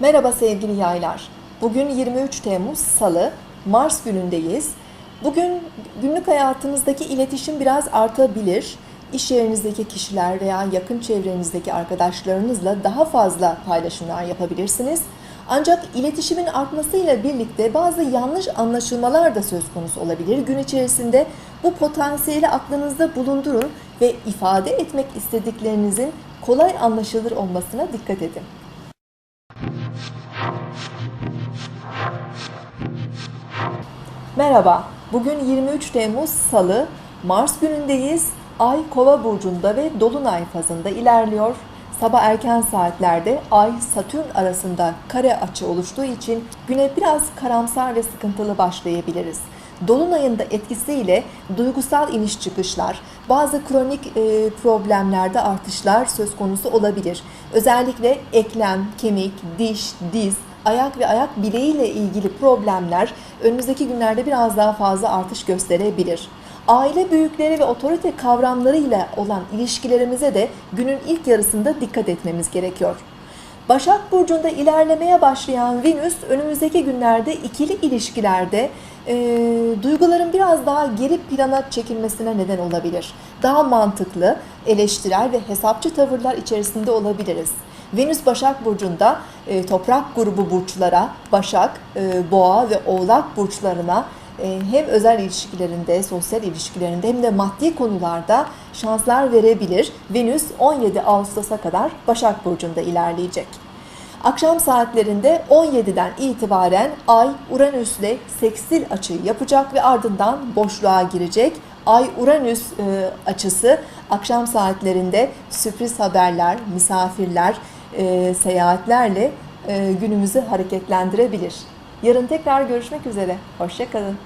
Merhaba sevgili yaylar. Bugün 23 Temmuz Salı, Mars günündeyiz. Bugün günlük hayatımızdaki iletişim biraz artabilir. İş yerinizdeki kişiler veya yakın çevrenizdeki arkadaşlarınızla daha fazla paylaşımlar yapabilirsiniz. Ancak iletişimin artmasıyla birlikte bazı yanlış anlaşılmalar da söz konusu olabilir. Gün içerisinde bu potansiyeli aklınızda bulundurun ve ifade etmek istediklerinizin kolay anlaşılır olmasına dikkat edin. Merhaba, bugün 23 Temmuz Salı, Mars günündeyiz. Ay Kova burcunda ve Dolunay fazında ilerliyor. Sabah erken saatlerde Ay Satürn arasında kare açı oluştuğu için güne biraz karamsar ve sıkıntılı başlayabiliriz. Dolunayın da etkisiyle duygusal iniş çıkışlar, bazı kronik e, problemlerde artışlar söz konusu olabilir. Özellikle eklem, kemik, diş, diz, ayak ve ayak bileğiyle ilgili problemler önümüzdeki günlerde biraz daha fazla artış gösterebilir. Aile büyükleri ve otorite kavramlarıyla olan ilişkilerimize de günün ilk yarısında dikkat etmemiz gerekiyor. Başak Burcu'nda ilerlemeye başlayan Venüs önümüzdeki günlerde ikili ilişkilerde e, duyguların biraz daha geri plana çekilmesine neden olabilir. Daha mantıklı, eleştirel ve hesapçı tavırlar içerisinde olabiliriz. Venüs Başak Burcu'nda e, toprak grubu burçlara, Başak, e, Boğa ve Oğlak burçlarına e, hem özel ilişkilerinde, sosyal ilişkilerinde hem de maddi konularda şanslar verebilir. Venüs 17 Ağustos'a kadar Başak Burcu'nda ilerleyecek. Akşam saatlerinde 17'den itibaren Ay Uranüs'le seksil açıyı yapacak ve ardından boşluğa girecek. Ay-Uranüs e, açısı akşam saatlerinde sürpriz haberler, misafirler, e, seyahatlerle e, günümüzü hareketlendirebilir. Yarın tekrar görüşmek üzere. Hoşçakalın.